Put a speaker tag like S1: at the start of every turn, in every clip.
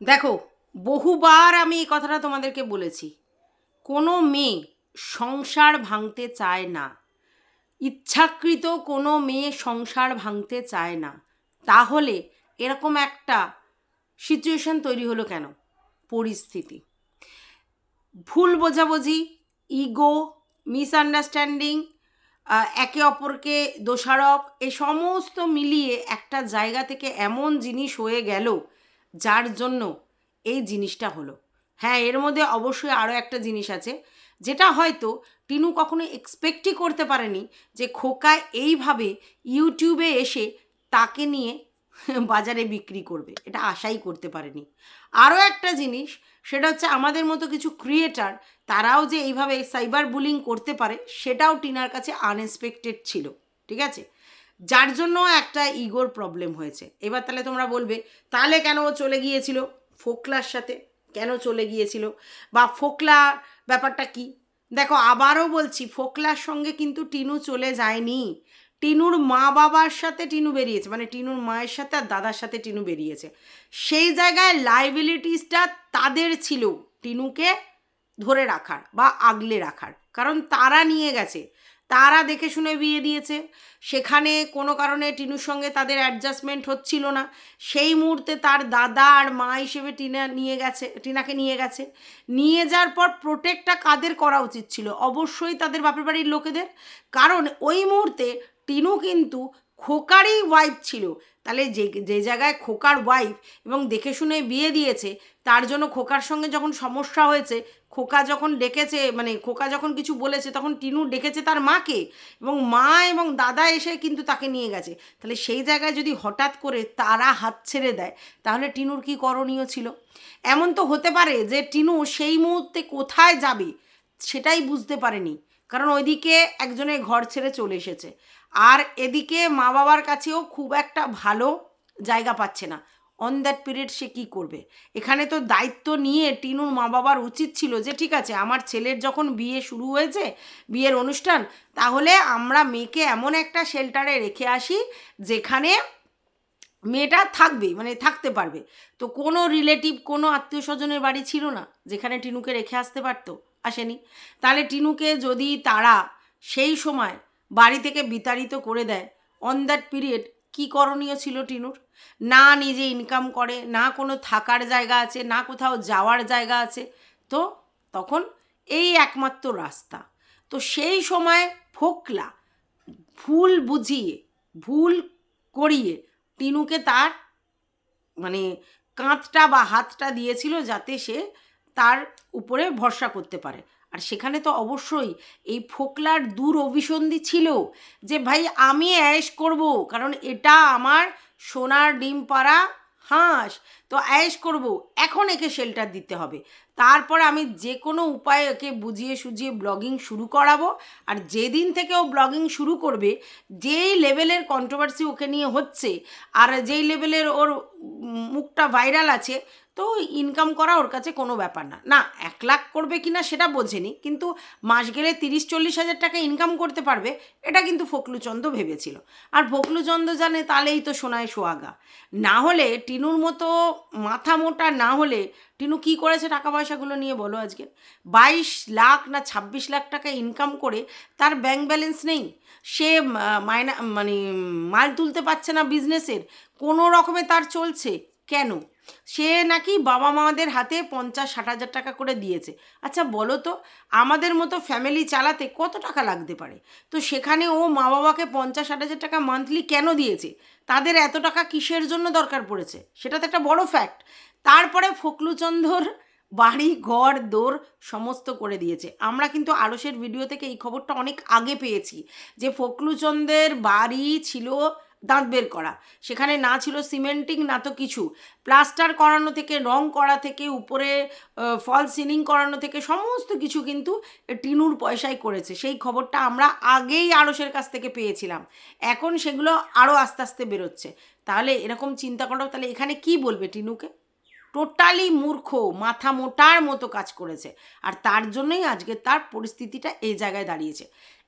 S1: দেখো, বহুবার আমি এই কথাটা তোমাদেরকে বলেছি। কোনো মেয়ে সংসার ভাঙতে চায় না। ইচ্ছাকৃত কোনো মেয়ে সংসার ভাঙতে চায় না। তাহলে এরকম একটা সিচুয়েশন তৈরি হলো কেন? পরিস্থিতি। ভুল বোঝাবুঝি ইগো মিসআন্ডারস্ট্যান্ডিং একে অপরকে দোষারোপ, এ সমস্ত মিলিয়ে একটা জায়গা থেকে এমন জিনিস হয়ে গেল যার জন্য এই জিনিসটা হলো। হ্যাঁ এর মধ্যে অবশ্যই আরও একটা জিনিস আছে, যেটা হয়তো টিনু কখনো এক্সপেক্টই করতে পারেনি যে খোকা এইভাবে ইউটিউবে এসে তাকে নিয়ে বাজারে বিক্রি করবে। এটা আশাই করতে পারেনি। আরও একটা জিনিস, সেটা হচ্ছে আমাদের মতো কিছু ক্রিয়েটার তারাও যে এইভাবে সাইবার বুলিং করতে পারে, সেটাও টিনার কাছে আনএক্সপেক্টেড ছিল। ঠিক আছে? যার জন্য একটা ইগোর প্রবলেম হয়েছে। এবার তাহলে তোমরা বলবে, তাহলে কেন ও চলে গিয়েছিল? ফোকলার সাথে কেন চলে গিয়েছিল? বা ফোকলা ব্যাপারটা কি? দেখো, আবারও বলছি, ফোকলার সঙ্গে কিন্তু টিনু চলে যায়নি। টিনুর মা বাবার সাথে টিনু বেরিয়েছে মানে টিনুর মায়ের সাথে আর দাদার সাথে টিনু বেরিয়েছে। সেই জায়গায় লাইবিলিটিসটা তাদের ছিল টিনুকে ধরে রাখার বা আগলে রাখার। কারণ তারা নিয়ে গেছে। তারা দেখে শুনে বিয়ে দিয়েছে। সেখানে কোনো কারণে টিনুর সঙ্গে তাদের অ্যাডজাস্টমেন্ট হচ্ছিল না। সেই মুহূর্তে তার দাদা আর মা হিসেবে টিনা নিয়ে গেছে, টিনাকে নিয়ে গেছে। নিয়ে যাওয়ার পর প্রোটেক্টটা কাদের করা উচিত ছিল? অবশ্যই তাদের বাপের বাড়ির লোকেদের। কারণ ওই মুহূর্তে টিনু কিন্তু খোকারই ওয়াইফ ছিল। তাহলে যে যে জায়গায় খোকার ওয়াইফ এবং দেখে শুনে বিয়ে দিয়েছে, তার জন্য খোকার সঙ্গে যখন সমস্যা হয়েছে খোকা যখন ডেকেছে মানে খোকা যখন কিছু বলেছে, তখন টিনু ডেকেছে তার মাকে এবং মা এবং দাদা এসে কিন্তু তাকে নিয়ে গেছে। তাহলে সেই জায়গায় যদি হঠাৎ করে তারা হাত ছেড়ে দেয়, তাহলে টিনুর কি করণীয় ছিল? এমন তো হতে পারে যে টিনু সেই মুহূর্তে কোথায় যাবে সেটাই বুঝতে পারেনি। কারণ ওইদিকে একজনের ঘর ছেড়ে চলে এসেছে। আর এদিকে মা বাবার কাছেও খুব একটা ভালো জায়গা পাচ্ছে না। অন দ্যাট পিরিয়ড সে কী করবে? এখানে তো দায়িত্ব নিয়ে টিনুর মা বাবার উচিত ছিল যে, ঠিক আছে, আমার ছেলের যখন বিয়ে শুরু হয়েছে, বিয়ের অনুষ্ঠান, তাহলে আমরা মেয়েকে এমন একটা শেল্টারে রেখে আসি যেখানে মেয়েটা থাকবে মানে থাকতে পারবে। তো কোনো রিলেটিভ কোনো আত্মীয় স্বজনের বাড়ি ছিল না যেখানে টিনুকে রেখে আসতে পারতো, আসেনি। তাহলে টিনুকে যদি তারা সেই সময় বাড়ি থেকে বিতাড়িত করে দেয় অন দ্যাট পিরিয়ড কী করণীয় ছিল টিনুর? না নিজে ইনকাম করে, না কোনো থাকার জায়গা আছে, না কোথাও যাওয়ার জায়গা আছে, তো তখন এই একমাত্র রাস্তা। তো সেই সময় ফোকলা, ভুল বুঝিয়ে, ভুল করিয়ে টিনুকে তার মানে কাঁধটা বা হাতটা দিয়েছিল যাতে সে তার উপরে ভরসা করতে পারে। আর সেখানে তো অবশ্যই এই ফোকলার দূর অভিসন্ধি ছিল যে, ভাই, আমি অ্যাশ করব, কারণ এটা আমার সোনার ডিম পাড়া হাঁস। তো অ্যাশ করব। এখন একে শেল্টার দিতে হবে। তারপর আমি যে কোনো উপায়ে ওকে বুঝিয়ে সুঝিয়ে ব্লগিং শুরু করাবো। আর যেদিন থেকে ও ব্লগিং শুরু করবে, যেই লেভেলের কন্ট্রোভার্সি ওকে নিয়ে হচ্ছে, আর যেই লেভেলের ওর মুখটা ভাইরাল আছে, তো ইনকাম করা ওর কাছে কোনো ব্যাপার না। না, এক লাখ করবে কি না সেটা বোঝেনি, কিন্তু মাস গেলে তিরিশ চল্লিশ হাজার টাকা ইনকাম করতে পারবে, এটা কিন্তু ফকলুচন্দ ভেবেছিল। আর ফকলুচন্দ জানে তাহলেই তো সোনায় সোয়াগা না হলে টিনুর মতো মাথা মোটা না হলে টিনু কি করেছে টাকা পয়সাগুলো নিয়ে বলো আজকে? বাইশ লাখ না ছাব্বিশ লাখ টাকা ইনকাম করে তার ব্যাংক ব্যালেন্স নেই। সে মায়না মানে মাল তুলতে পারছে না বিজনেসের কোনো রকমে তার চলছে। কেন? সে নাকি বাবা মাদের হাতে পঞ্চাশ, ষাট হাজার টাকা করে দিয়েছে। আচ্ছা বলো তো, আমাদের মতো ফ্যামিলি চালাতে কত টাকা লাগতে পারে? তো সেখানে ও মা বাবাকে পঞ্চাশ, ষাট হাজার টাকা মান্থলি কেন দিয়েছে? তাদের এত টাকা কিসের জন্য দরকার পড়েছে? সেটা তো একটা বড় ফ্যাক্ট তারপরে ফকলুচন্দর বাড়ি, ঘর, দোর সমস্ত করে দিয়েছে। আমরা কিন্তু আড়সের ভিডিও থেকে এই খবরটা অনেক আগে পেয়েছি যে ফকলুচন্দের বাড়ি ছিল দাঁত বের করা। সেখানে না ছিল সিমেন্টিং, না তো কিছু। প্লাস্টার করানো থেকে, রং করা থেকে, উপরে ফল সিলিং করানো থেকে সমস্ত কিছু কিন্তু টিনুর পয়সায় করেছে। সেই খবরটা আমরা আগেই আড়সের কাছ থেকে পেয়েছিলাম। এখন সেগুলো আরও আস্তে আস্তে বেরোচ্ছে। তাহলে এরকম চিন্তা করো, তাহলে এখানে কি বলবে টিনুকে? টোটালি মূর্খ, মাথা মোটার মতো কাজ করেছে। আর তার জন্যই আজকে তার পরিস্থিতিটা এই জায়গায় দাঁড়িয়েছে।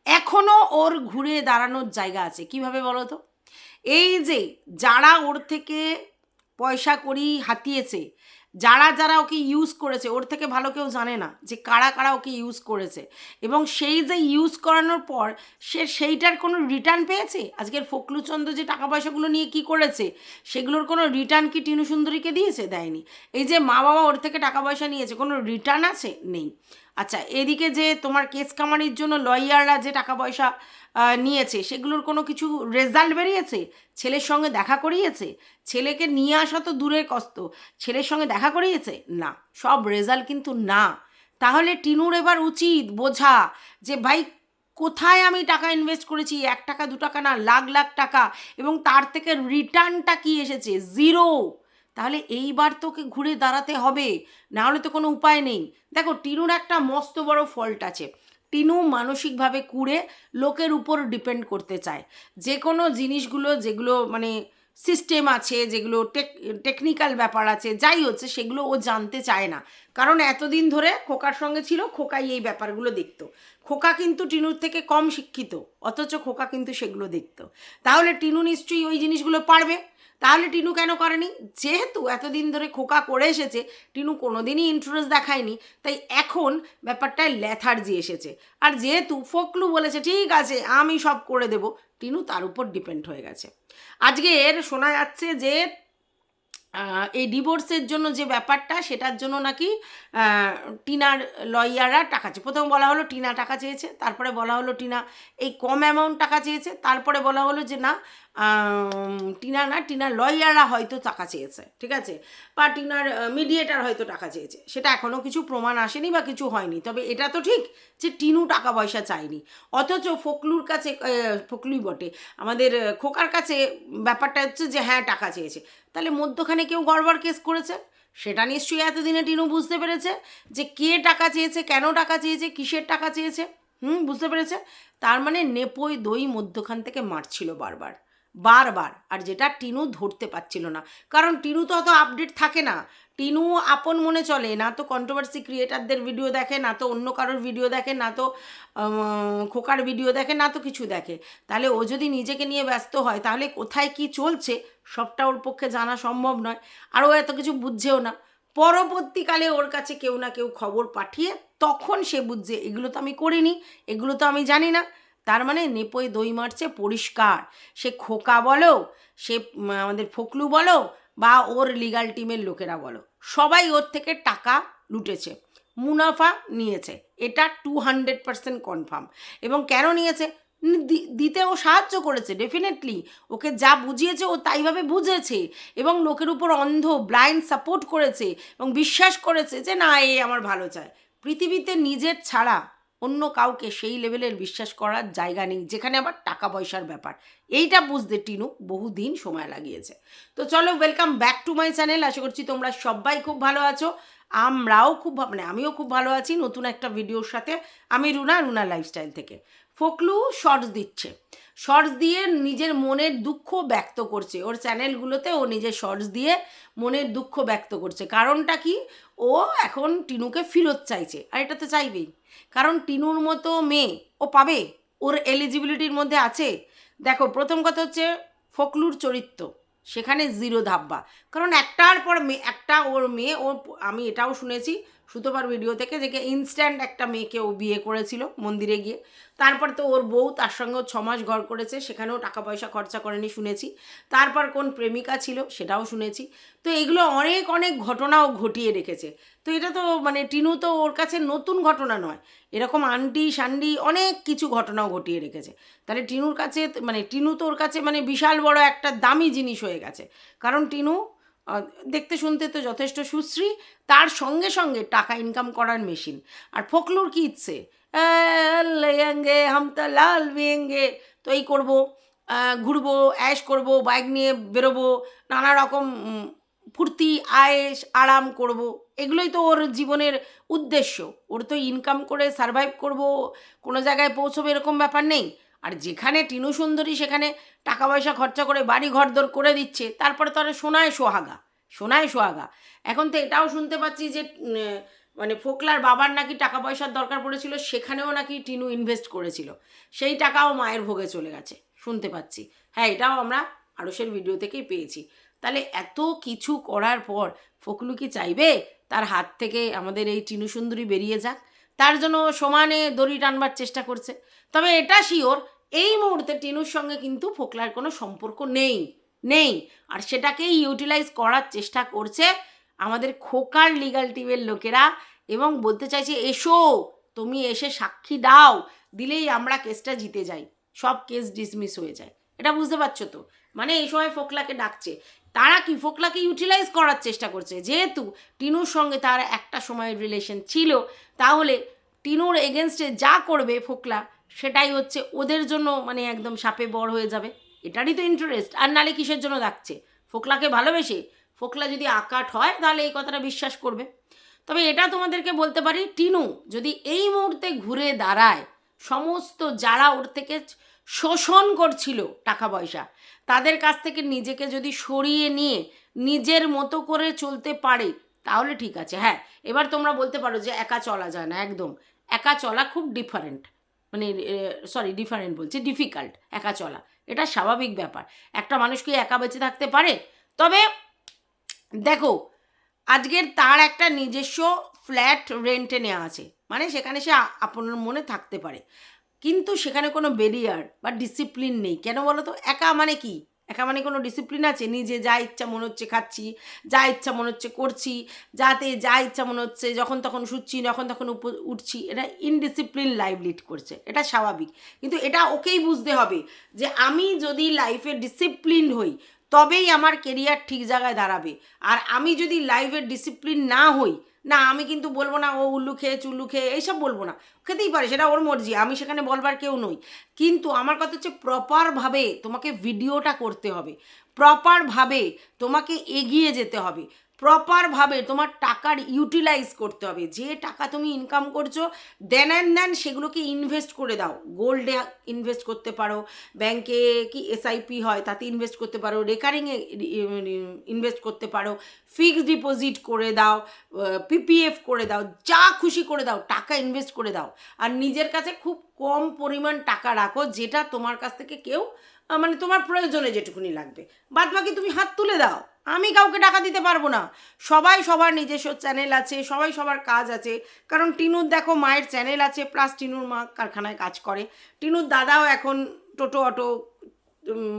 S1: এখনও ওর ঘুরে দাঁড়ানোর জায়গা আছে। কীভাবে বলো তো? এই যে যারা ওর থেকে পয়সা করি হাতিয়েছে, যারা যারা ওকে ইউজ করেছে, ওর থেকে ভালো কেউ জানে না যে কারা কারা ওকে ইউজ করেছে। এবং সেই যে ইউজ করানোর পর সে সেইটার কোনো রিটার্ন পেয়েছে? আজকের ফকলুচন্দ্র যে টাকা পয়সাগুলো নিয়ে কি করেছে, সেগুলোর কোনো রিটার্ন কি টিনু সুন্দরীকে দিয়েছে? দেয়নি। এই যে মা বাবা ওর থেকে টাকা পয়সা নিয়েছে, কোনো রিটার্ন আছে? নেই। আচ্ছা এদিকে যে তোমার কেস কামারির জন্য লয়াররা যে টাকা পয়সা নিয়েছে, সেগুলোর কোনো কিছু রেজাল্ট বেরিয়েছে? ছেলের সঙ্গে দেখা করিয়েছে? ছেলেকে নিয়ে আসা তো দূরের কষ্ট। ছেলের সঙ্গে দেখা করিয়েছে? না, সব রেজাল্ট কিন্তু না। তাহলে টিনুর এবার উচিত বোঝা যে, ভাই, কোথায় আমি টাকা ইনভেস্ট করেছি? এক টাকা, দু টাকা না, লাখ লাখ টাকা। এবং তার থেকে রিটার্নটা কি এসেছে? জিরো তাহলে এইবার তোকে ঘুরে দাঁড়াতে হবে। না হলে তো কোনো উপায় নেই। দেখো, টিনুর একটা মস্ত বড় ফল্ট আছে। টিনু মানসিকভাবে কুড়ে লোকের উপর ডিপেন্ড করতে চায়। যে কোনো জিনিসগুলো, যেগুলো মানে সিস্টেম আছে, যেগুলো টেক টেকনিক্যাল ব্যাপার আছে, যাই হচ্ছে, সেগুলো ও জানতে চায় না। কারণ এতদিন ধরে খোকার সঙ্গে ছিল, খোকাই এই ব্যাপারগুলো দেখতো। খোকা কিন্তু টিনুর থেকে কম শিক্ষিত, অথচ খোকা কিন্তু সেগুলো দেখতো। তাহলে টিনু নিশ্চয়ই ওই জিনিসগুলো পারবে। তাহলে টিনু কেন করেনি? যেহেতু এতদিন ধরে খোকা করে এসেছে, টিনু কোনোদিনই ইন্টারেস্ট দেখায়নি, তাই এখন ব্যাপারটায় ল্যাথার্জি এসেছে। আর যেহেতু ফকলু বলেছে, ঠিক আছে, আমি সব করে দেব, টিনু তার উপর ডিপেন্ড হয়ে গেছে। আজকের শোনা যাচ্ছে যে এই ডিভোর্সের জন্য যে ব্যাপারটা, সেটার জন্য নাকি টিনার লয়াররা টাকা চেয়ে প্রথম বলা হলো টিনা টাকা চেয়েছে, তারপরে বলা হলো টিনা এই কম অ্যামাউন্ট টাকা চেয়েছে, তারপরে বলা হলো যে, না টিনা না টিনার লয়াররা হয়তো টাকা চেয়েছে, ঠিক আছে? বা টিনার মিডিয়েটার হয়তো টাকা চেয়েছে। সেটা এখনও কিছু প্রমাণ আসেনি বা কিছু হয়নি। তবে এটা তো ঠিক যে টিনু টাকা পয়সা চায়নি। অথচ ফকলুর কাছে ফকলুই বটে। আমাদের খোকার কাছে ব্যাপারটা হচ্ছে যে হ্যাঁ টাকা চেয়েছে। তাহলে মধ্যখানে কেউ গড়বড় কেস করেছে? সেটা নিশ্চয়ই এতদিনে টিনু বুঝতে পেরেছে যে, কে টাকা চেয়েছে, কেন টাকা চেয়েছে, কিসের টাকা চেয়েছে? হুম, বুঝতে পেরেছে? তার মানে নেপোই দই মধ্যখান থেকে মারছিল বারবার। বারবার, আর যেটা টিনু ধরতে পারছিল না। কারণ টিনু তো অত আপডেট থাকে না। টিনু আপন মনে চলে, না তো কন্ট্রোভার্সি ক্রিয়েটারদের ভিডিও দেখে, না তো অন্য কারোর ভিডিও দেখে, না তো খোকার ভিডিও দেখে, না তো কিছু দেখে। তাহলে ও যদি নিজেকে নিয়ে ব্যস্ত হয়, তাহলে কোথায় কি চলছে, সবটা ওর পক্ষে জানা সম্ভব নয়। আর ও এত কিছু বুঝছেও না। পরবর্তীকালে ওর কাছে কেউ না কেউ খবর পাঠিয়ে তখন সে বুঝছে, এগুলো তো আমি করিনি, এগুলো তো আমি জানি না। তার মানে নেপোয় দই মারছে পরিষ্কার। সে খোকা বলো, সে আমাদের ফকলু বলো, বা ওর লিগাল টিমের লোকেরা বলো। সবাই ওর থেকে টাকা লুটেছে, মুনাফা নিয়েছে। এটা টু হান্ড্রেড পার্সেন্ট কনফার্ম এবং কেন নিয়েছে? দিতে ও সাহায্য করেছে ডেফিনেটলি ওকে যা বুঝিয়েছে ও তাইভাবে বুঝেছে। এবং লোকের উপর অন্ধ ব্লাইন্ড সাপোর্ট করেছে এবং বিশ্বাস করেছে যে না, এ আমার ভালো চায়। পৃথিবীতে নিজের ছাড়া অন্য কাউকে সেই লেভেলের বিশ্বাস করার জায়গা নেই, যেখানে আবার টাকা পয়সার ব্যাপার। এইটা বুঝতে টিনু বহুদিন সময় লাগিয়েছে। তো চলো welcome back to my channel আশা করছি তোমরা সবাই খুব ভালো আছো। আমরাও খুব মানে আমিও খুব ভালো আছি নতুন একটা ভিডিওর সাথে। আমি রুনা রুনা লাইফস্টাইল থেকে। ফকলু শর্টস দিচ্ছে। শর্টস দিয়ে নিজের মনের দুঃখ ব্যক্ত করছে। ওর চ্যানেলগুলোতে ও নিজের শর্টস দিয়ে মনের দুঃখ ব্যক্ত করছে। কারণটা কি? ও এখন টিনুকে ফেরত চাইছে, আর এটা তো চাইবেই। কারণ টিনুর মতো মেয়ে ও পাবে, ওর এলিজিবিলিটির মধ্যে আছে। দেখো, প্রথম কথা হচ্ছে ফকলুর চরিত্র, সেখানে জিরো ধাব্বা কারণ একটার পর মেয়ে একটা ওর মেয়ে, ও, আমি এটাও শুনেছি সুতোবার ভিডিও থেকে যে ইনস্ট্যান্ট একটা মেয়েকে ও বিয়ে করেছিল মন্দিরে গিয়ে। তারপর তো ওর বউ তার সঙ্গেও ছ মাস ঘর করেছে, সেখানেও টাকা পয়সা খরচা করেনি শুনেছি। তারপর কোন প্রেমিকা ছিল সেটাও শুনেছি। তো এগুলো অনেক অনেক ঘটনাও ঘটিয়ে রেখেছে। তো এটা তো মানে টিনু তো ওর কাছে নতুন ঘটনা নয়। এরকম আন্টি সান্ডি অনেক কিছু ঘটনাও ঘটিয়ে রেখেছে। তাহলে টিনুর কাছে মানে টিনু তো ওর কাছে মানে বিশাল বড় একটা দামি জিনিস হয়ে গেছে। কারণ টিনু দেখতে শুনতে তো যথেষ্ট সুশ্রী তার সঙ্গে সঙ্গে টাকা ইনকাম করার মেশিন আর ফকলুর কি ইচ্ছে? আহ, লেঙ্গে হাম লাল বিয়েঙ্গে তো এই করব ঘুরবো অ্যাশ করব বাইক নিয়ে বেরোবো নানা রকম ফুর্তি আয়েস আরাম করব। এগুলোই তো ওর জীবনের উদ্দেশ্য। ওর তো ইনকাম করে সারভাইভ করব কোনো জায়গায় পৌঁছবে এরকম ব্যাপার নেই। আর যেখানে টিনু সুন্দরী সেখানে টাকা পয়সা খরচা করে বাড়ি ঘর ঘরদোর করে দিচ্ছে, তারপরে তো আর সোনায় সোহাগা সোনায় সোহাগা। এখন তো এটাও শুনতে পাচ্ছি যে মানে ফোকলার বাবার নাকি টাকা পয়সার দরকার পড়েছিল, সেখানেও নাকি টিনু ইনভেস্ট করেছিল। সেই টাকাও মায়ের ভোগে চলে গেছে, শুনতে পাচ্ছি। হ্যাঁ এটাও আমরা আড়সের ভিডিও থেকেই পেয়েছি। তাহলে এত কিছু করার পর ফকলু কি চাইবে? তার হাত থেকে আমাদের এই টিনু সুন্দরী বেরিয়ে যাক। তার জন্য সমানে দড়ি টানবার চেষ্টা করছে। তবে এটা শিওর এই মুহূর্তে টিনুর সঙ্গে কিন্তু ফোকলার কোনো সম্পর্ক নেই নেই। আর সেটাকেই ইউটিলাইজ করার চেষ্টা করছে আমাদের খোকার লিগাল টিমের লোকেরা এবং বলতে চাইছে, এসো, তুমি এসে সাক্ষী দাও, দিলেই আমরা কেসটা জিতে যাই। সব কেস ডিসমিস হয়ে যায়। এটা বুঝতে পারছ তো? মানে এই সময় ফোকলাকে ডাকছে। তারা কি, ফোকলাকে ইউটিলাইজ করার চেষ্টা করছে? যেহেতু টিনুর সঙ্গে তার একটা সময়ের রিলেশন ছিল, তাহলে টিনুর এগেনস্টে যা করবে ফোকলা সেটাই হচ্ছে ওদের জন্য মানে একদম সাপে বড় হয়ে যাবে। এটারই তো ইন্টারেস্ট আর নালে কিসের জন্য ডাকছে? ফোকলাকে ভালোবেসে? ফোকলা যদি আকাট হয়, তাহলে এই কথাটা বিশ্বাস করবে। তবে এটা তোমাদেরকে বলতে পারি, টিনু যদি এই মুহূর্তে ঘুরে দাঁড়ায়, সমস্ত যারা ওর থেকে শোষণ করছিল টাকা পয়সা, তাদের কাছ থেকে নিজেকে যদি সরিয়ে নিয়ে নিজের মতো করে চলতে পারে, তাহলে ঠিক আছে। হ্যাঁ এবার তোমরা বলতে পারো যে একা চলা যায় না, একদম। একা চলা খুব ডিফারেন্ট মানে সরি ডিফারেন্ট বলছে ডিফিকাল্ট একা চলা। এটা স্বাভাবিক ব্যাপার। একটা মানুষ কি একা বেঁচে থাকতে পারে? তবে, দেখো, আজকের তার একটা নিজস্ব ফ্ল্যাট রেন্টে নেওয়া আছে। মানে সেখানে সে আপনার মনে থাকতে পারে। কিন্তু সেখানে কোনো বেরিয়ার বা ডিসিপ্লিন নেই। কেন বলো তো? একা মানে কি? একা মানে কোনো ডিসিপ্লিন আছে? নিজে যা ইচ্ছা মনে হচ্ছে খাচ্ছি, যা ইচ্ছা মনে হচ্ছে করছি, যাতে যা ইচ্ছা মনে হচ্ছে যখন তখন শুচ্ছি, যখন তখন উঠছি, এটা ইনডিসিপ্লিন লাইফ লিড করছে। এটা স্বাভাবিক। কিন্তু এটা ওকেই বুঝতে হবে যে আমি যদি লাইফে ডিসিপ্লিন হই, তবেই আমার কেরিয়ার ঠিক জায়গায় দাঁড়াবে। আর আমি যদি লাইফের ডিসিপ্লিন না হই না, আমি কিন্তু বলব না ও উল্লু খেয়ে চুল্লু খেয়ে এইসব বলব না। খেতেই পারে, সেটা ওর মর্জি, আমি সেখানে বলবার কেউ নই। কিন্তু আমার কথা হচ্ছে প্রপারভাবে তোমাকে ভিডিওটা করতে হবে। প্রপারভাবে তোমাকে এগিয়ে যেতে হবে। প্রপারভাবে তোমার টাকার ইউটিলাইজ করতে হবে। যে টাকা তুমি ইনকাম করছ দেন অ্যান্ড দেন সেগুলোকে ইনভেস্ট করে দাও। গোল্ডে ইনভেস্ট করতে পারো ব্যাংকে কি এসআইপি হয় তাতে ইনভেস্ট করতে পারো রেকারিংয়ে ইনভেস্ট করতে পারো ফিক্সড ডিপোজিট করে দাও পিপিএফ করে দাও, যা খুশি করে দাও, টাকা ইনভেস্ট করে দাও। আর নিজের কাছে খুব কম পরিমাণ টাকা রাখো, যেটা তোমার কাছ থেকে কেউ মানে তোমার প্রয়োজনে যেটুকুনি লাগবে। বাদ বাকি তুমি হাত তুলে দাও। আমি কাউকে টাকা দিতে পারব না। সবাই সবার নিজস্ব চ্যানেল আছে, সবাই সবার কাজ আছে। কারণ টিনুর দেখো মায়ের চ্যানেল আছে প্লাস টিনুর মা কারখানায় কাজ করে। টিনুর দাদাও এখন টোটো, অটো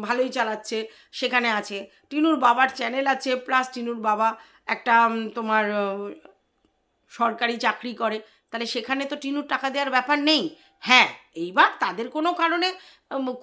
S1: ভালোই চালাচ্ছে, সেখানে আছে। টিনুর বাবার চ্যানেল আছে প্লাস টিনুর বাবা একটা তোমার সরকারি চাকরি করে। তাহলে সেখানে তো টিনুর টাকা দেওয়ার ব্যাপার নেই। হ্যাঁ এইবার তাদের কোনো কারণে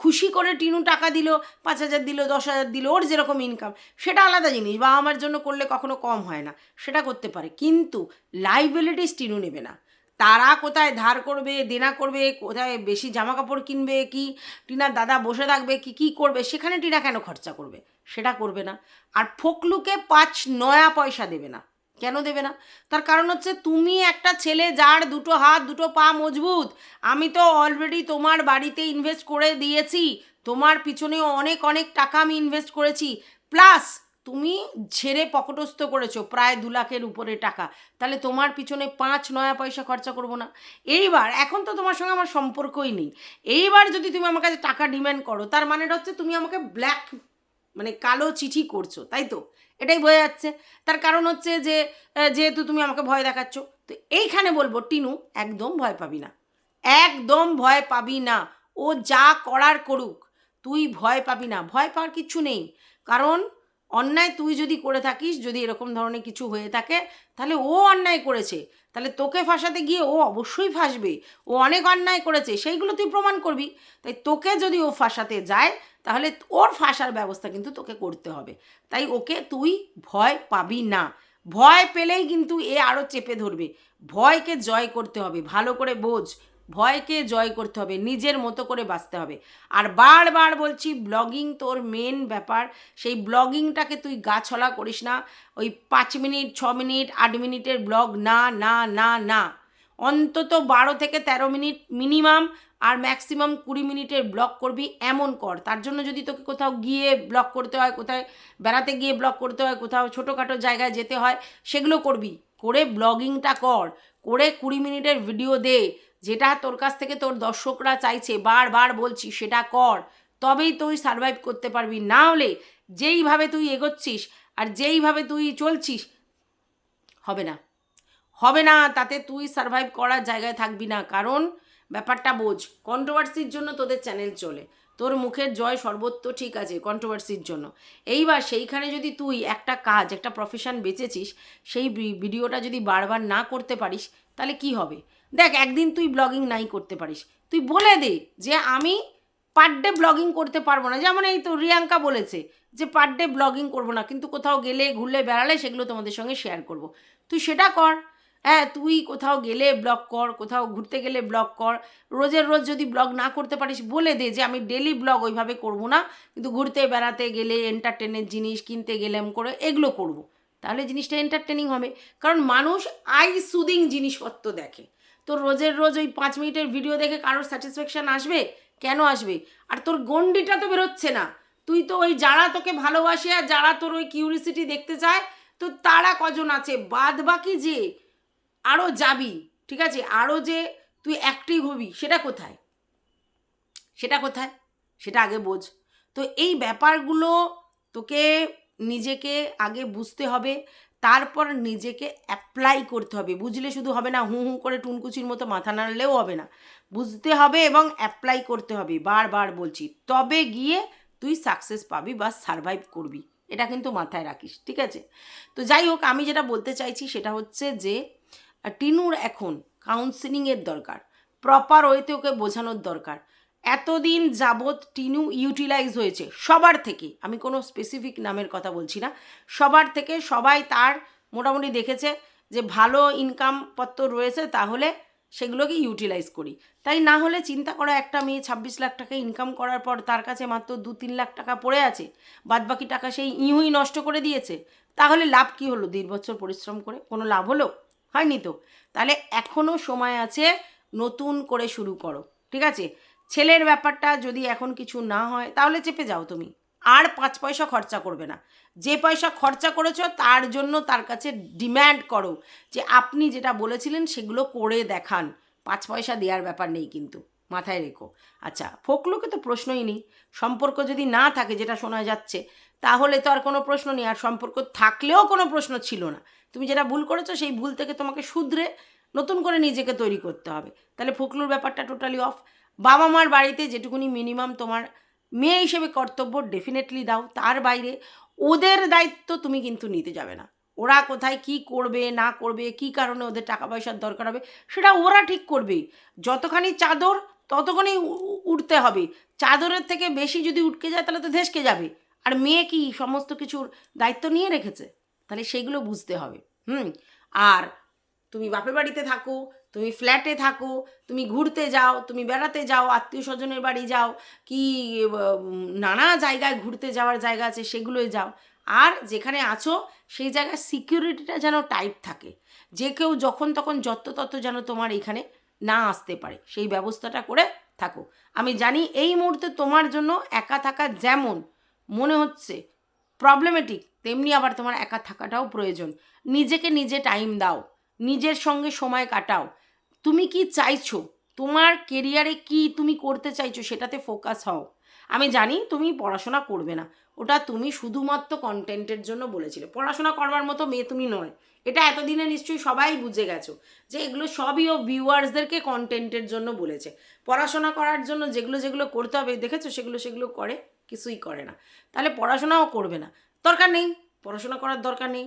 S1: খুশি করে টিনু টাকা দিল, পাঁচ হাজার দিল, দশ হাজার দিল, ওর যেরকম ইনকাম সেটা আলাদা জিনিস, বা আমার জন্য করলে কখনো কম হয় না, সেটা করতে পারে, কিন্তু লাইবিলিটিস টিনু নেবে না। তারা কোথায় ধার করবে, দেনা করবে, কোথায় বেশি জামা কাপড় কিনবে, কি টিনার দাদা বসে থাকবে, কি কি করবে, সেখানে টিনা কেন খরচা করবে? সেটা করবে না। আর ফোকলুকে পাঁচ নয়া পয়সা দেবে না। কেন দেবে না? তার কারণ হচ্ছে তুমি একটা ছেলে যার দুটো হাত, দুটো পা মজবুত, আমি তো অলরেডি তোমার বাড়িতে ইনভেস্ট করে দিয়েছি, তোমার পিছনেও অনেক অনেক টাকা আমি ইনভেস্ট করেছি প্লাস তুমি ছেড়ে পকটস্থ করেছ প্রায় দু লাখের উপরে টাকা, তাহলে তোমার পিছনে পাঁচ, নয়া পয়সা খরচা করব না। এইবার, এখন তো তোমার সঙ্গে আমার সম্পর্কই নেই। এইবার যদি তুমি আমার কাছে টাকা ডিম্যান্ড করো, তার মানেটা হচ্ছে তুমি আমাকে ব্ল্যাক মানে কালো চিঠি করছ, তাই তো? এটাই বোঝা যাচ্ছে। তার কারণ হচ্ছে যে যেহেতু তুমি আমাকে ভয় দেখাচ্ছ, তো এইখানে বলব, টিনু, একদম ভয় পাবি না। একদম ভয় পাবি না। ও যা করার করুক, তুই ভয় পাবি না। ভয় পাওয়ার কিচ্ছু নেই। কারণ অন্যায় তুই যদি করে থাকিস, যদি এরকম ধরনের কিছু হয়ে থাকে, তাহলে ও অন্যায় করেছে। তাহলে তোকে ফাঁসাতে গিয়ে ও অবশ্যই ফাঁসবে। ও অনেক অন্যায় করেছে। সেইগুলো তুই প্রমাণ করবি। তাই তোকে যদি ও ফাঁসাতে যায় তাহলে ওর ফাঁসার ব্যবস্থা কিন্তু তোকে করতে হবে। তাই ওকে তুই ভয় পাবি না। ভয় পেলেই কিন্তু এ আরও চেপে ধরবে। ভয়কে জয় করতে হবে, ভালো করে বোঝ। ভয়কে জয় করতে হবে, নিজের মতো করে বাঁচতে হবে। আর বারবার বলছি, ব্লগিং তোর মেন ব্যাপার। সেই ব্লগিংটাকে তুই গাছলা করিস না। ওই পাঁচ মিনিট, ছ মিনিট, আট মিনিটের ব্লগ না না না না। অন্তত বারো থেকে তেরো মিনিট মিনিমাম আর ম্যাক্সিমাম কুড়ি মিনিটের ব্লগ করবি, এমন কর। তার জন্য যদি তোকে কোথাও গিয়ে ব্লগ করতে হয়, কোথায় বেড়াতে গিয়ে ব্লগ করতে হয়, কোথাও ছোটোখাটো জায়গায় যেতে হয়, সেগুলো করবি। করে ব্লগিংটা কর। করে কুড়ি মিনিটের ভিডিও দে। যেটা তোর কাছ থেকে তোর দর্শকরা চাইছে, বারবার বলছি, সেটা কর। তবেই তুই সারভাইভ করতে পারবি। না হলে যেইভাবে তুই এগোচ্ছিস আর যেইভাবে তুই চলছিস, হবে না। হবে না, তাতে তুই সার্ভাইভ করার জায়গায় থাকবি না। কারণ ব্যাপারটা বোঝ কন্ট্রোভার্সির জন্য তোদের চ্যানেল চলে। তোর মুখের জয় সর্বত্র ঠিক আছে কন্ট্রোভার্সির জন্য। এইবার সেইখানে যদি তুই একটা কাজ, একটা প্রফেশন বেঁচেছিস, সেই ভিডিওটা যদি বারবার না করতে পারিস, তাহলে কি হবে? দেখ, একদিন তুই ব্লগিং নাই করতে পারিস। তুই বলে দে যে আমি পার ডে ব্লগিং করতে পারব না। যেমন এই তো রিয়াঙ্কা বলেছে যে পার ডে ব্লগিং করব না, কিন্তু কোথাও গেলে, ঘুরলে, বেড়ালে, সেগুলো তোমাদের সঙ্গে শেয়ার করব। তুই সেটা কর হ্যাঁ তুই কোথাও গেলে ব্লগ কর, কোথাও ঘুরতে গেলে ব্লগ কর। রোজের রোজ যদি ব্লগ না করতে পারিস, বলে দে যে আমি ডেলি ব্লগ ওইভাবে করব না। কিন্তু ঘুরতে, বেড়াতে গেলে এন্টারটেনের জিনিস কিনতে গেলাম করে এগুলো করব। তাহলে জিনিসটা এন্টারটেনিং হবে। কারণ মানুষ আই সুদিং জিনিসপত্র দেখে। তোর রোজের রোজ ওই পাঁচ মিনিটের ভিডিও দেখে কারোর স্যাটিসফ্যাকশান আসবে? কেন আসবে? আর তোর গন্ডিটা তো বেরোচ্ছে না। তুই তো ওই যারা তোকে ভালোবাসে আর যারা তোর ওই কিউরিসিটি দেখতে চায়, তো তারা কজন আছে? বাদ বাকি যে আরও যাবি, ঠিক আছে? আরও যে তুই অ্যাক্টিভ হবি, সেটা কোথায়? সেটা কোথায়? সেটা আগে বোঝ। তো এই ব্যাপারগুলো তোকে নিজেকে আগে বুঝতে হবে, তারপর নিজেকে অ্যাপ্লাই করতে হবে। বুঝলে শুধু হবে না, হু হু করে টুনকুচির মতো মাথা নাড়লেও হবে না। বুঝতে হবে এবং অ্যাপ্লাই করতে হবে, বারবার বলছি। তবে গিয়ে তুই সাকসেস পাবি বা সারভাইভ করবি। এটা কিন্তু মাথায় রাখিস, ঠিক আছে? তো যাই হোক, আমি যেটা বলতে চাইছি সেটা হচ্ছে যে আহ, টিনুর এখন কাউন্সিলিংয়ের দরকার প্রপার ওয়েতে ওকে বোঝানোর দরকার। এতদিন যাবৎ টিনু ইউটিলাইজ হয়েছে সবার থেকে আমি কোনো স্পেসিফিক নামের কথা বলছি না সবার থেকে সবাই তার মোটামুটি দেখেছে যে ভালো ইনকাম পত্র রয়েছে তাহলে সেগুলোকে ইউটিলাইজ করি। তাই না হলে চিন্তা করা একটা মেয়ে ছাব্বিশ লাখ টাকা ইনকাম করার পর তার কাছে মাত্র দু তিন লাখ টাকা পড়ে আছে বাদবাকি টাকা সেই ইউই নষ্ট করে দিয়েছে তাহলে লাভ কি হলো? দেড় বছর পরিশ্রম করে কোনো লাভ হলো? হয়নি তো? তাহলে এখনও সময় আছে, নতুন করে শুরু করো, ঠিক আছে? ছেলের ব্যাপারটা যদি এখন কিছু না হয়, তাহলে চেপে যাও তুমি। আর পাঁচ পয়সা খরচা করবে না। যে পয়সা খরচা করেছ, তার জন্য তার কাছে ডিম্যান্ড করো যে আপনি যেটা বলেছিলেন, সেগুলো করে দেখান। পাঁচ পয়সা দেওয়ার ব্যাপার নেই কিন্তু, মাথায় রেখো। আচ্ছা ফোকলোকে তো প্রশ্নই নেই। সম্পর্ক যদি না থাকে, যেটা শোনা যাচ্ছে, তাহলে তো আর কোনো প্রশ্ন নেই। আর সম্পর্ক থাকলেও কোনো প্রশ্ন ছিল না। তুমি যেটা ভুল করেছ, সেই ভুল থেকে তোমাকে শুধরে নতুন করে নিজেকে তৈরি করতে হবে। তাহলে ফোকলোর ব্যাপারটা টোটালি অফ বাবা মার বাড়িতে যেটুকুনি মিনিমাম তোমার মেয়ে হিসেবে কর্তব্য ডেফিনেটলি দাও। তার বাইরে ওদের দায়িত্ব তুমি কিন্তু নিতে যাবে না। ওরা কোথায় কি করবে, না করবে, কি কারণে ওদের টাকা পয়সার দরকার হবে, সেটা ওরা ঠিক করবে যতখানি চাদর, ততখানি উঠতে হবে। চাদরের থেকে বেশি যদি উঠকে যায়, তাহলে তো ধেসকে যাবে। আর মেয়ে কি সমস্ত কিছুর দায়িত্ব নিয়ে রেখেছে? তাহলে সেইগুলো বুঝতে হবে। হুম? আর তুমি বাপের বাড়িতে থাকো, তুমি ফ্ল্যাটে থাকো, তুমি ঘুরতে যাও, তুমি বেড়াতে যাও, আত্মীয় স্বজনের বাড়ি যাও, কি নানা জায়গায় ঘুরতে যাওয়ার জায়গা আছে সেগুলোই যাও। আর যেখানে আছো সেই জায়গায় সিকিউরিটিটা যেন টাইট থাকে। যে কেউ যখন তখন যত তত যেন তোমার এখানে না আসতে পারে। সেই ব্যবস্থাটা করে থাকো। আমি জানি এই মুহূর্তে তোমার জন্য একা থাকা যেমন মনে হচ্ছে প্রবলেমেটিক তেমনি আবার তোমার একা থাকাটাও প্রয়োজন। নিজেকে নিজে টাইম দাও, নিজের সঙ্গে সময় কাটাও। তুমি কি চাইছো? তোমার কেরিয়ারে কি তুমি করতে চাইছো সেটাতে ফোকাস হও। আমি জানি তুমি পড়াশোনা করবে না, ওটা তুমি শুধুমাত্র কন্টেন্টের জন্য বলেছিলে। পড়াশোনা করবার মতো মেয়ে তুমি নয়, এটা এতদিনে নিশ্চয়ই সবাই বুঝে গেছো যে এগুলো সবই ও ভিউয়ার্সদেরকে কন্টেন্টের জন্য বলেছে। পড়াশোনা করার জন্য যেগুলো যেগুলো করতে হবে, দেখেছ সেগুলো সেগুলো করে? কিছুই করে না। তাহলে পড়াশোনাও করবে না। দরকার নেই, পড়াশোনা করার দরকার নেই।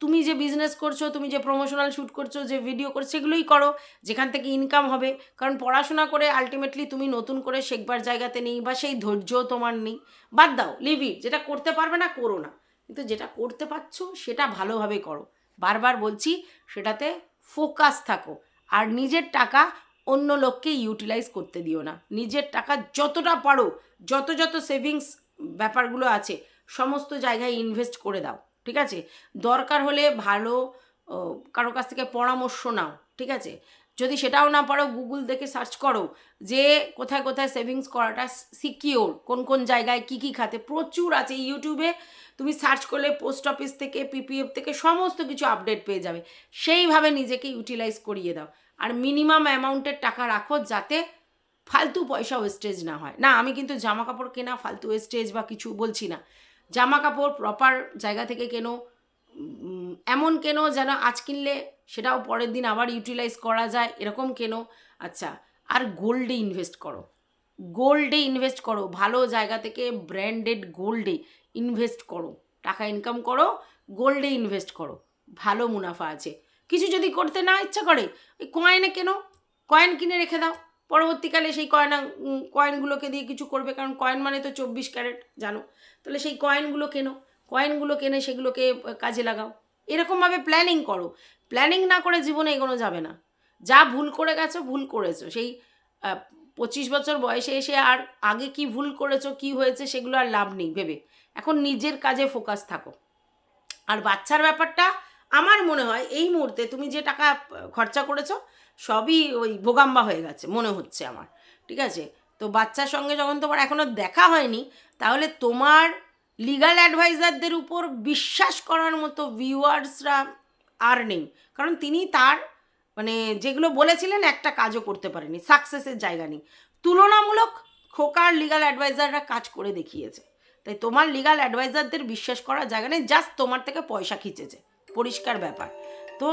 S1: তুমি যে বিজনেস করছ, তুমি যে প্রমোশনাল শ্যুট করছ, যে ভিডিও করছ, সেগুলোই করো। যেখান থেকে ইনকাম হবে। কারণ পড়াশোনা করে আলটিমেটলি তুমি নতুন করে শেখবার জায়গাতে নেই বা সেই ধৈর্য তোমার নেই। বাদ দাও লিভ যেটা করতে পারবে না, করো না। কিন্তু যেটা করতে পারছ, সেটা ভালোভাবে করো। বারবার বলছি, সেটাতে ফোকাস থাকো। আর নিজের টাকা অন্য লোককে ইউটিলাইজ করতে দিও না। নিজের টাকা যতটা পারো, যত যত সেভিংস ব্যাপারগুলো আছে, সমস্ত জায়গায় ইনভেস্ট করে দাও, ঠিক আছে? দরকার হলে ভালো কারও কাছ থেকে পরামর্শ নাও, ঠিক আছে? যদি সেটাও না পারো গুগল দেখে সার্চ করো যে কোথায় কোথায় সেভিংস করাটা সিকিওর কোন কোন জায়গায় কি কি খাতে। প্রচুর আছে ইউটিউবে তুমি সার্চ করলে পোস্ট অফিস থেকে পিপিএফ থেকে সমস্ত কিছু আপডেট পেয়ে যাবে। সেইভাবে নিজেকে ইউটিলাইজ করিয়ে দাও। আর মিনিমাম অ্যামাউন্টের টাকা রাখো যাতে ফালতু পয়সা ওয়েস্টেজ না হয়। না, আমি কিন্তু জামা কাপড় কেনা, ফালতু ওয়েস্টেজ বা কিছু বলছি না। জামা কাপড় প্রপার জায়গা থেকে কেনো এমন কেনো যেন আজ কিনলে সেটাও পরের দিন আবার ইউটিলাইজ করা যায়, এরকম কেনো? আচ্ছা আর গোল্ডে ইনভেস্ট করো। গোল্ডে ইনভেস্ট করো, ভালো জায়গা থেকে ব্র্যান্ডেড গোল্ডে ইনভেস্ট করো। টাকা ইনকাম করো গোল্ডে ইনভেস্ট করো। ভালো মুনাফা আছে। কিছু যদি করতে না ইচ্ছা করে, ওই কয়েনে কেনো? কয়েন কিনে রেখে দাও। পরবর্তীকালে সেই কয়েনা কয়েনগুলোকে দিয়ে কিছু করবে, কারণ কয়েন মানে তো চব্বিশ ক্যারেট, জানো? তাহলে সেই কয়েনগুলো কেনো? কয়েনগুলো কেনে সেগুলোকে কাজে লাগাও। এরকমভাবে প্ল্যানিং করো। প্ল্যানিং না করে জীবনে এগোনো যাবে না। যা ভুল করে গেছো, ভুল করেছ। সেই পঁচিশ বছর বয়সে এসে আর আগে কি ভুল করেছ, কি হয়েছে, সেগুলো আর লাভ নেই, ভেবে। এখন নিজের কাজে ফোকাস থাকো। আর বাচ্চার ব্যাপারটা আমার মনে হয় এই মুহূর্তে তুমি যে টাকা খরচা করেছ, সবই ওই ভোগাম্বা হয়ে গেছে, মনে হচ্ছে আমার। ঠিক আছে? তো বাচ্চার সঙ্গে যখন তোমার এখনও দেখা হয়নি, তাহলে তোমার লিগাল অ্যাডভাইজারদের উপর বিশ্বাস করার মতো ভিউয়ার্সরা আর নেই। কারণ তিনি তার মানে যেগুলো বলেছিলেন, একটা কাজও করতে পারেনি সাকসেসের জায়গা নেই। তুলনামূলক খোকার লিগাল অ্যাডভাইজাররা কাজ করে দেখিয়েছে। তাই তোমার লিগাল অ্যাডভাইজারদের বিশ্বাস করার জায়গা নেই জাস্ট তোমার থেকে পয়সা খিচেছে। পরিষ্কার ব্যাপার। তো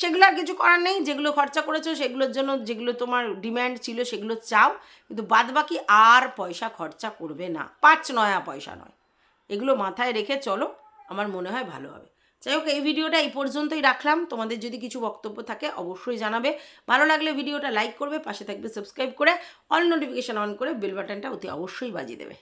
S1: সেগুলো আর কিছু করার নেই, যেগুলো খরচা করেছ সেগুলোর জন্য যেগুলো তোমার ডিম্যান্ড ছিল সেগুলো চাও, কিন্তু বাদ বাকি আর পয়সা খরচা করবে না। পাঁচ নয়া পয়সা নয়। এগুলো মাথায় রেখে চলো, আমার মনে হয় ভালো হবে। যাই হোক, এই ভিডিওটা এই পর্যন্তই রাখলাম। তোমাদের যদি কিছু বক্তব্য থাকে অবশ্যই জানাবে। ভালো লাগলে ভিডিওটা লাইক করবে, পাশে থাকবে সাবস্ক্রাইব করে অল নোটিফিকেশান অন করে বেল বাটনটা অতি অবশ্যই বাজিয়ে দেবে।